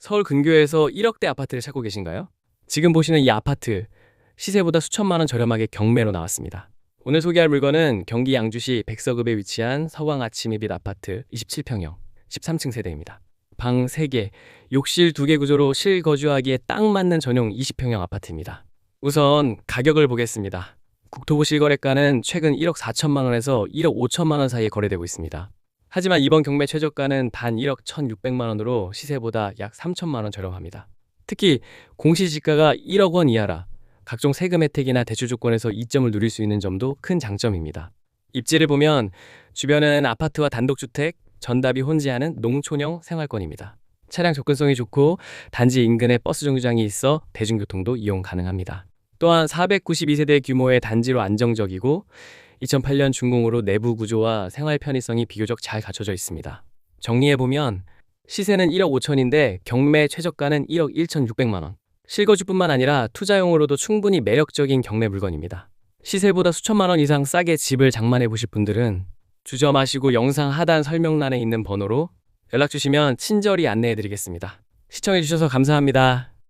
서울 근교에서 1억대 아파트를 찾고 계신가요? 지금 보시는 이 아파트 시세보다 수천만 원 저렴하게 경매로 나왔습니다. 오늘 소개할 물건은 경기 양주시 백서급에 위치한 서광 아침이빛 아파트 27평형 13층 세대입니다. 방 3개, 욕실 2개 구조로 실거주하기에 딱 맞는 전용 20평형 아파트입니다. 우선 가격을 보겠습니다. 국토부 실거래가는 최근 1억 4천만 원에서 1억 5천만 원 사이에 거래되고 있습니다. 하지만 이번 경매 최저가는 단 1억 1,600만 원으로 시세보다 약 3천만 원 저렴합니다. 특히 공시지가가 1억 원 이하라 각종 세금 혜택이나 대출 조건에서 이점을 누릴 수 있는 점도 큰 장점입니다. 입지를 보면 주변은 아파트와 단독주택, 전답이 혼재하는 농촌형 생활권입니다. 차량 접근성이 좋고 단지 인근에 버스 정류장이 있어 대중교통도 이용 가능합니다. 또한 492세대 규모의 단지로 안정적이고 2008년 준공으로 내부 구조와 생활 편의성이 비교적 잘 갖춰져 있습니다. 정리해보면 시세는 1억 5천인데 경매 최저가는 1억 1,600만 원. 실거주뿐만 아니라 투자용으로도 충분히 매력적인 경매 물건입니다. 시세보다 수천만 원 이상 싸게 집을 장만해 보실 분들은 주저 마시고 영상 하단 설명란에 있는 번호로 연락 주시면 친절히 안내해 드리겠습니다. 시청해 주셔서 감사합니다.